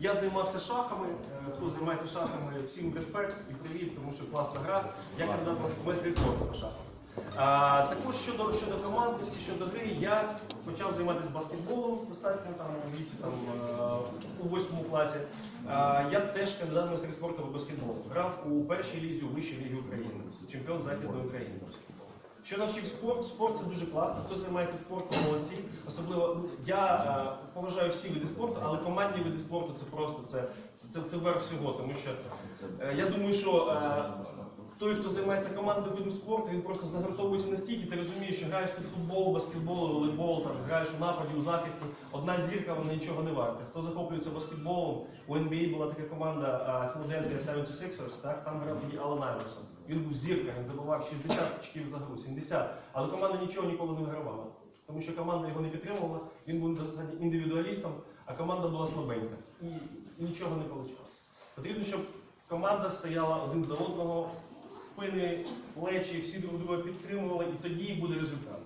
Я займався шахами. Е, Хто займається шахами, всім респект і привіт, тому що класна гра. Я кандидат в майстри спорту по шахам. А, також щодо, щодо командності, щодо гри, я почав займатися баскетболом достатньо там у віці там, е, у восьмому класі. Я теж кандидат в майстри спорту по баскетболу. Грав у першій лізі, у вищій лізі України, чемпіон Західної України. Що навчив спорт? Спорт це дуже класно. Хто займається спортом, молодці. Особливо ну, я е, поважаю всі види спорту, але командні види спорту це просто це, це, це, це верх всього. Тому що е, я думаю, що е, той, хто займається командним видом спорту, він просто загартовується настільки, ти розумієш, що граєш ти футбол, баскетбол, волейбол, там граєш у нападі, у захисті. Одна зірка, вона нічого не варта. Хто захоплюється баскетболом, у NBA була така команда Philadelphia 76ers, так там грав тоді Алан Айверсон. Він був зірка, він забивав 60 очків за гру, 70. Але команда нічого ніколи не вигравала. Тому що команда його не підтримувала, він був індивідуалістом, а команда була слабенька. І нічого не вийшло. Потрібно, щоб команда стояла один за одного, спини, плечі, всі друг друга підтримували, і тоді буде результат.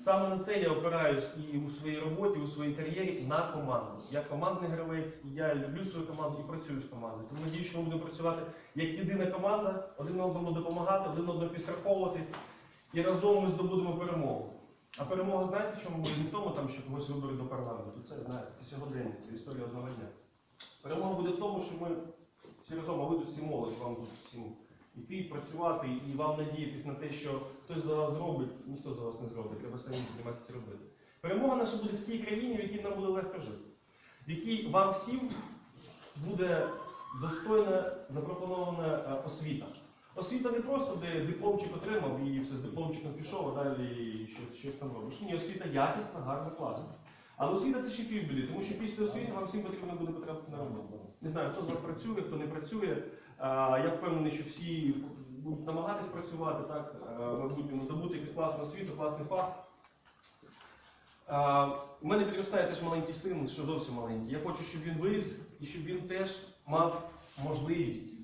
Саме на це я опираюсь і у своїй роботі, і у своїй кар'єрі на команду. Я командний гравець, і я люблю свою команду і працюю з командою. Тому надію, що ми будемо працювати як єдина команда, один одному допомагати, один одного підстраховувати, і разом ми здобудемо перемогу. А перемога, знаєте, чому буде? Не в тому, там, що когось виберуть до парламенту. Це, знаєте, це сьогодення, це історія одного дня. Перемога буде в тому, що ми всі разом, а ви тут всі молодь, вам тут всім іти, працювати і вам надіятись на те, що хтось за вас зробить, ніхто за вас не зробить, треба самі підніматися робити. Перемога наша буде в тій країні, в якій нам буде легко жити, в якій вам всім буде достойна запропонована е, освіта. Освіта не просто, де дипломчик отримав і все з дипломчиком пішов, а далі щось, щось там робиш. Ні, освіта якісна, гарна, класна. Але освіта це ще півбіди, тому що після освіти вам всім потрібно буде потрапити на роботу. Знаю, хто з вас працює, хто не працює. Я впевнений, що всі будуть намагатись працювати, так, майбутньому здобути якусь класну освіту, класний фах. У мене підростає теж маленький син, що зовсім маленький. Я хочу, щоб він виріс і щоб він теж мав можливість.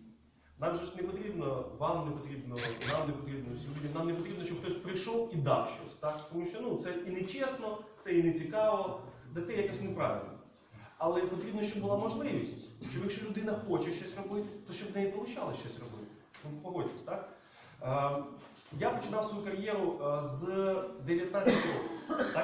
Нам ж не потрібно, вам не потрібно, нам не потрібно, всім людям, нам не потрібно, щоб хтось прийшов і дав щось. Так? Тому що ну, це і не чесно, це і не цікаво, де це якось неправильно. Але потрібно, щоб була можливість, людина хоче щось робити, то щоб в неї вийшло щось робити. Ну, погодьтесь, так? Е, я починав свою кар'єру е, з 19 років.